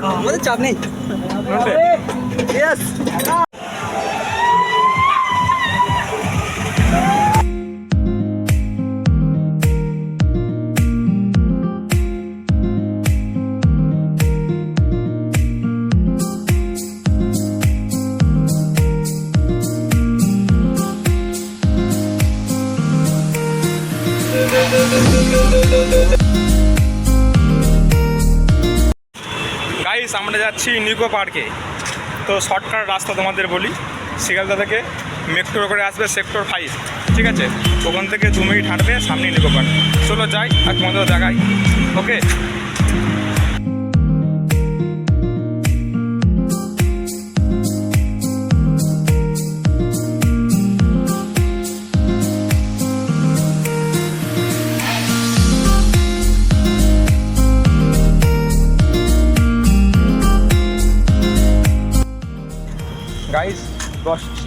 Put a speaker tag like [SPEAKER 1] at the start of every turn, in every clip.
[SPEAKER 1] Dinosaur আমাদের চাপ নেই
[SPEAKER 2] গাইস আমরা যাচ্ছি নিকো পার্কে। তো শর্টকাট রাস্তা তোমাদের বলি। শিয়ালদা থেকে মেট্রো করে আসবে সেক্টর ফাইভ ঠিক আছে? ওখান থেকে দু মিনিট হাঁটবে সামনে নিকো পার্ক। চলো যাই আর তোমাদের দেখাই। ওকে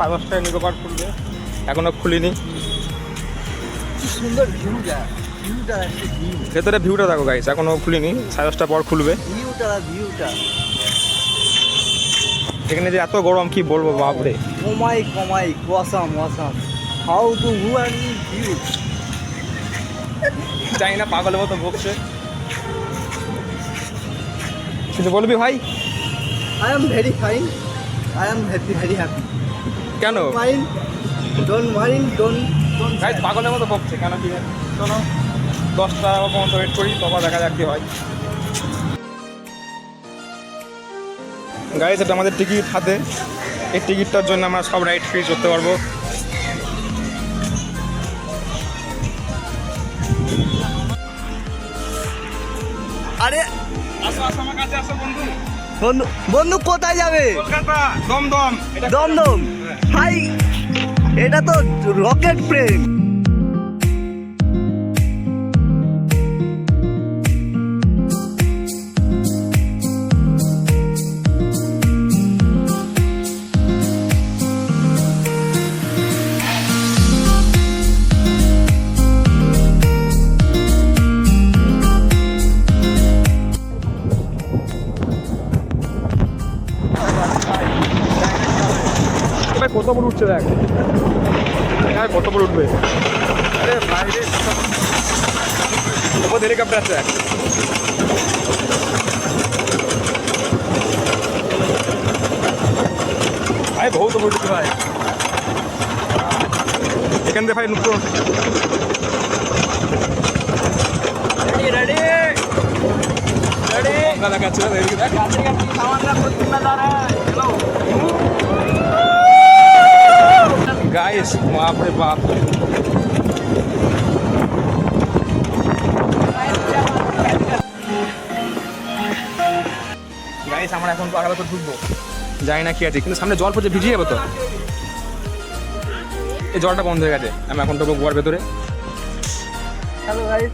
[SPEAKER 2] সাড়ে দশটায় নিকো পার্ক খুলবে এখনও খুলিনি।
[SPEAKER 1] সুন্দর ভিউটা
[SPEAKER 2] ভেতরে ভিউটা দেখো গাইস এখনও খুলিনি সাড়ে দশটার পর খুলবে।
[SPEAKER 1] ভিউটা ভিউটা
[SPEAKER 2] এখানে যে এত গরম কি বলব বাপরে।
[SPEAKER 1] কমাই কমাই awesome awesome how to who and view
[SPEAKER 2] জানি না পাগলের মতো বকছে। কিছু বলবি ভাই?
[SPEAKER 1] I am very fine I am happy very happy
[SPEAKER 2] কেন?
[SPEAKER 1] Mind don't mind don't
[SPEAKER 2] guys পাগলের মতো বকছে কেন কি? চলো দশটা পর্যন্ত ওয়েট করি তখন দেখা যাক কি হয়। গাইজ এটা আমাদের টিকিট হাতে। এই টিকিটটার জন্য আমরা সব রাইড ফ্রি করতে পারব।
[SPEAKER 1] আরে
[SPEAKER 2] বন্ধু।
[SPEAKER 1] বন্ধু কোথায় যাবে?
[SPEAKER 2] কলকাতা। দমদম।
[SPEAKER 1] দমদম। হাই এটা তো রকেট প্লেন
[SPEAKER 2] ভাই কত বড় উঠছে দেখ। হ্যাঁ কত বড় উঠবে? আরে ভাই রে ওপর হেলিকপ্টার আছে ভাই বহুত বড় উঠছে ভাই। এখান থেকে ভাই নুকো
[SPEAKER 1] রেডি রেডি রেডি
[SPEAKER 2] গঙ্গা দেখাচ্ছে এদিকে দেখ
[SPEAKER 1] গাছে গাছে সামানটা করতে না দাঁড়ায় চলো
[SPEAKER 2] গাইস বাপরে বাপ গাইস আমরা এখন পাহাড় ভেতর ঢুকবো জানি না কি আছে কিন্তু সামনে জল পড়ছে ভিজিয়ে যাব তো এই জলটা বন্ধ হয়ে গেছে। আমি এখন ঢুকবো গোয়ার ভেতরে।
[SPEAKER 1] হ্যালো গাইস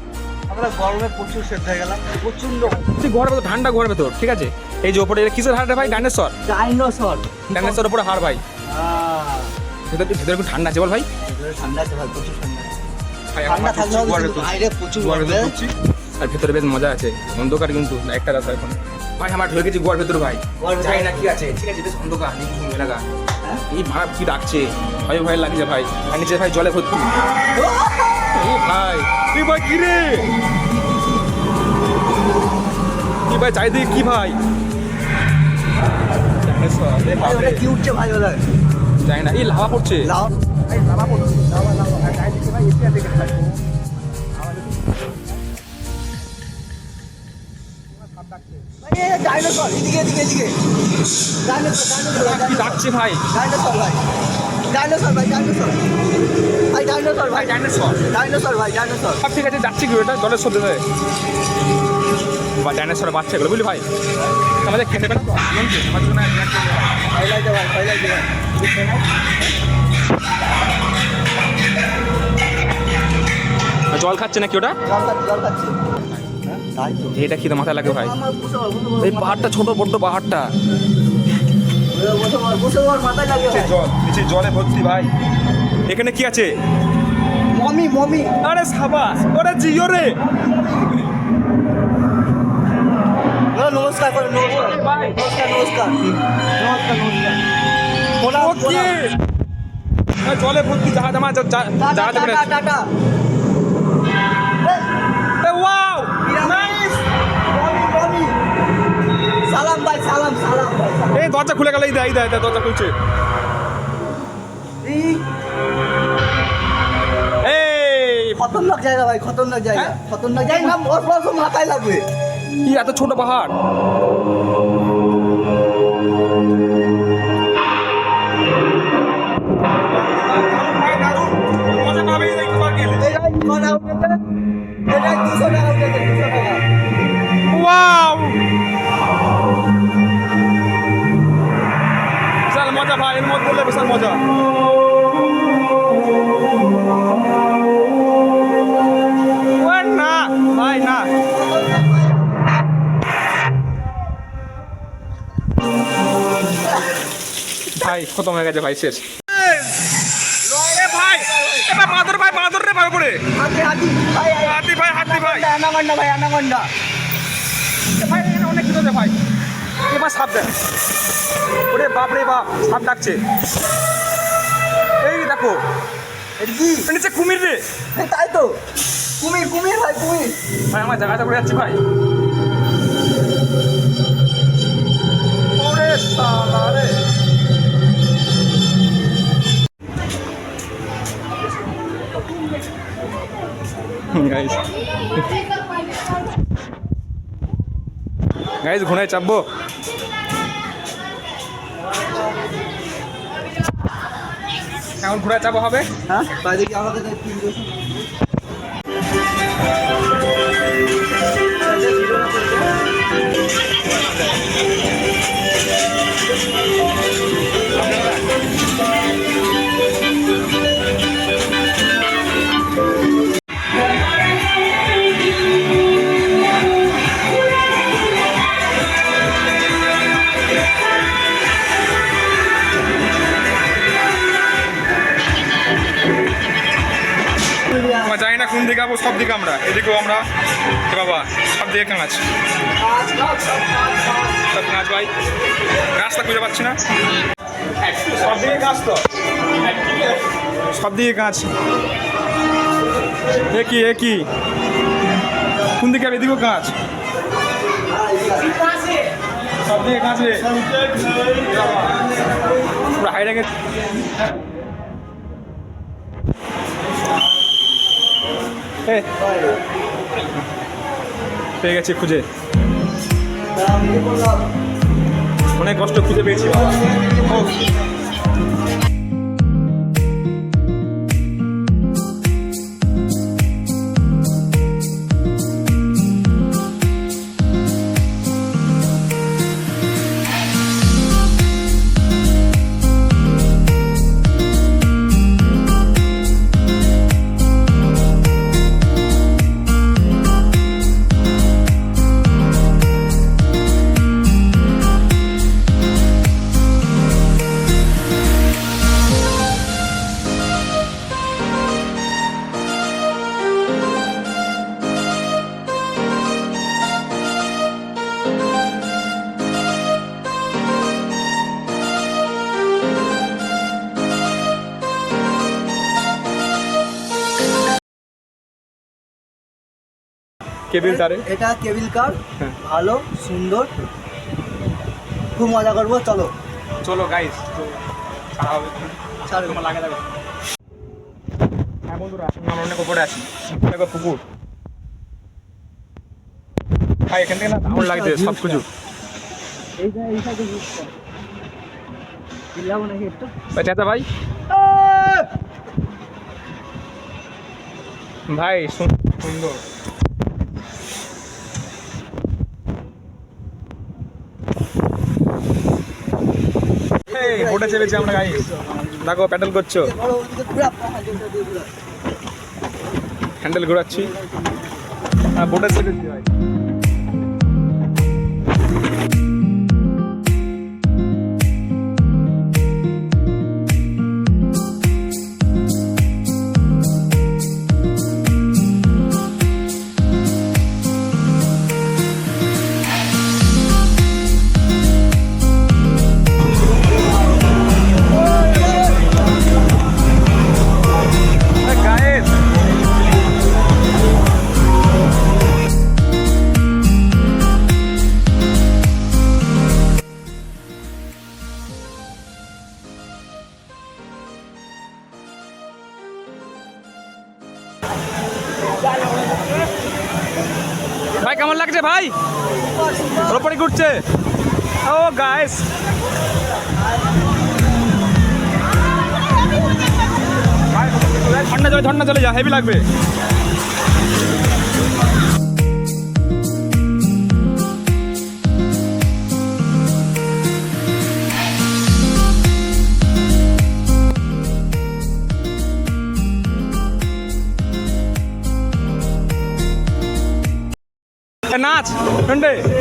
[SPEAKER 1] আমরা গরমে প্রচুর সেট হয়ে গেলাম প্রচণ্ড
[SPEAKER 2] তুই গোয়ার ভেতর ঠান্ডা গোয়ার ভেতর ঠিক আছে? এই যে ওপরে কিসের হাড় রে ভাই? ডাইনোসর।
[SPEAKER 1] ডাইনোসর।
[SPEAKER 2] ডাইনোসর ওপরে হাড় ভাই। ভেতরে ভেতরে একটু ঠান্ডা আছে বল ভাই।
[SPEAKER 1] ঠান্ডা আছে ভাই প্রচুর ঠান্ডা প্রচুর
[SPEAKER 2] আর ভেতরে বেশ মজা আছে অন্ধকার কিন্তু একটা রাস্তা এখন। ভাই আমার ঢুকে গেছি গোয়ার ভেতর ভাই। জানি না কি আছে। ঠিক আছে বেশ অন্ধকার
[SPEAKER 1] হ্যাঁ?
[SPEAKER 2] এই ভাড়া কি ডাকছে? ভয় ভয় লাগছে ভাই। আর নিচে ভাই জলে ভর্তি। ভাই এই ভাই কি রে? কি ভাই চারিদিকে কি ভাই?
[SPEAKER 1] কি উঠছে ভাই ওটা
[SPEAKER 2] জানি না। এই লাভা পড়ছে। লাভা পড়ছে। লাভা লাভা ভাই চারিদিকে ভাই এসে দেখে ভাই
[SPEAKER 1] ডাইনোসর এদিকে এদিকে এদিকে। ডাইনোসর ডাইনোসর
[SPEAKER 2] কি ডাকছে ভাই?
[SPEAKER 1] ডাইনোসর ভাই। ডাইনোসর ভাই ডাইনোসর। ভাই ডাইনোসর ভাই।
[SPEAKER 2] ডাইনোসর।
[SPEAKER 1] ডাইনোসর ভাই ডাইনোসর।
[SPEAKER 2] সব ঠিক আছে যাচ্ছে কি ওটা? জলের সব দেবে বা ডাইনোসরের বাচ্চাগুলো বুঝলি ভাই? আমাদের খেতে তো। আর জল খাচ্ছে নাকি ওটা? এটা খেতে মাথায় লাগে ভাই। এই পাহাড়টা ছোট বড্ড পাহাড়টা। জলে ভর্তি ভাই। এখানে কি আছে?
[SPEAKER 1] Mummy mummy.
[SPEAKER 2] আরে সাবাস ওরে জিও রে।
[SPEAKER 1] নমস্কার করে নমস্কার নমস্কার। নমস্কার নমস্কার। নমস্কার
[SPEAKER 2] জলে ভর্তি জাহাজ আমার জাহাজ
[SPEAKER 1] টাটা
[SPEAKER 2] ওয়াও!
[SPEAKER 1] নাইস সালাম ভাই সালাম সালাম
[SPEAKER 2] এই দরজা খুলে গেল এই দেয় দেয় দরজা খুলছে।
[SPEAKER 1] এই। খতরনাক জায়গা ভাই খতরনাক জায়গা।
[SPEAKER 2] হ্যাঁ?
[SPEAKER 1] খতরনাক জায়গা মাথায় লাগবে।
[SPEAKER 2] এত ছোট পাহাড়? ভাই খতম হয়ে গেছে ভাই শেষ। ভাই মাদর ভাই মাদর রে ভাই
[SPEAKER 1] হাতি হাতি ভাই ভাই
[SPEAKER 2] হাতি ভাই। ভাই এখানে অনেক কিছু ভাই। এবার সাপ দেখ। ওরে বাপ রে বাপ সাপ ডাকছে। এই দেখো। নিচে কুমির রে।
[SPEAKER 1] তাই তো। কুমির কুমির ভাই কুমির।
[SPEAKER 2] ভাই আমার জায়গাটা পড়ে যাচ্ছে ভাই। ওরে শালা রে। গাইস গাইস ঘোড়ায় চাপবো এখন ঘোড়ায় চাপা হবে
[SPEAKER 1] হ্যাঁ
[SPEAKER 2] সব দিকে আমরা, এদিকেও আমরা। বাবা, সব দিকে কাঁচ কাঁচ ভাই? রাস্তা খুঁজে পাচ্ছি না? সব দিকে কাঁচ তো? সব দিকে কাঁচ এ কি এ কি? কোন দিকে এদিকেও কাঁচ সব দিকে কাঁচ রে। পুরো পেয়ে গেছি খুঁজে? অনেক কষ্ট খুঁজে পেয়েছি কেবিল তারে
[SPEAKER 1] এটা কেবিল কার?
[SPEAKER 2] হ্যাঁ।
[SPEAKER 1] ভালো সুন্দর। খুব মজা করব চলো।
[SPEAKER 2] চলো গাইস ছাড়া হবে
[SPEAKER 1] ছাড়ো।
[SPEAKER 2] তোমার লাগে দেখো হ্যাঁ বন্ধুরা আমরা অনেক উপরে আছি। দেখো পুকুর। ভাই এখান থেকে না দারুণ লাগছে সব কিছু।
[SPEAKER 1] এইটা এইটা ইউজ কর চিল্লাবো নাকি একটু
[SPEAKER 2] ভাই ভাই। ভাই সুন্দর এই বোটে চেপেছি আমরা গাই দেখো প্যাডেল করছ। হ্যান্ডেল ঘোরাচ্ছি। হ্যাঁ বোটে চেপেছি ভাই ভাই, কেমন লাগছে ভাই? ওর উপরে ঘুরছে। ও গাইস ঠান্ডা চলে ঠান্ডা চলে যা হেভি লাগবে। নাচ ঠন্ডে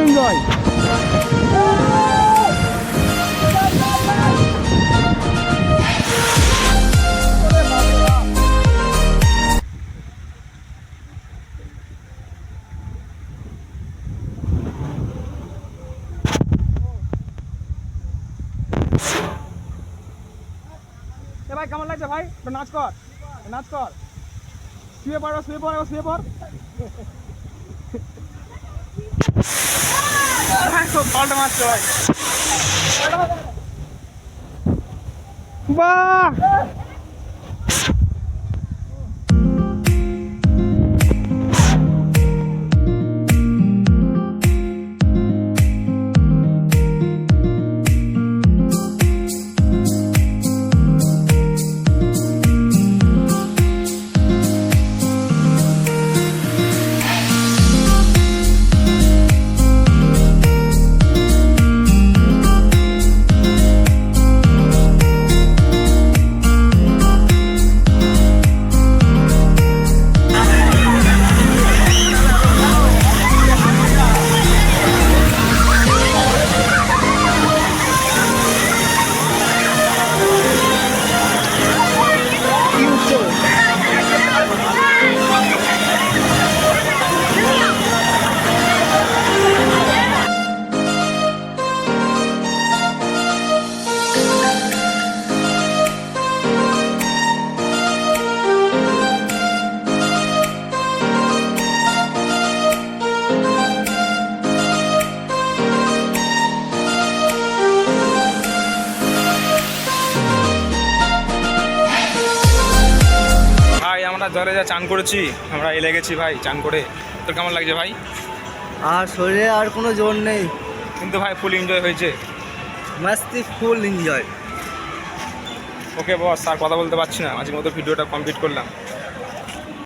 [SPEAKER 2] এনজয় এ ভাই, কেমন লাগছে ভাই? নাচ কর। নাচ কর। শুয়ে পড়ো শুয়ে পড়ো, শুয়ে পড়। পাল্টা মারছে ভাই বাহ! জলে যা চান করেছি আমরা এ লেগেছি ভাই চান করে। তোর কেমন লাগছে ভাই?
[SPEAKER 1] আর শরীরে আর কোনো জোর নেই।
[SPEAKER 2] কিন্তু ভাই ফুল এনজয় হয়েছে।
[SPEAKER 1] মাস্তি ফুল এনজয়
[SPEAKER 2] ওকে বস আর কথা বলতে পারছি না। মাঝে মতো ভিডিওটা কমপ্লিট করলাম।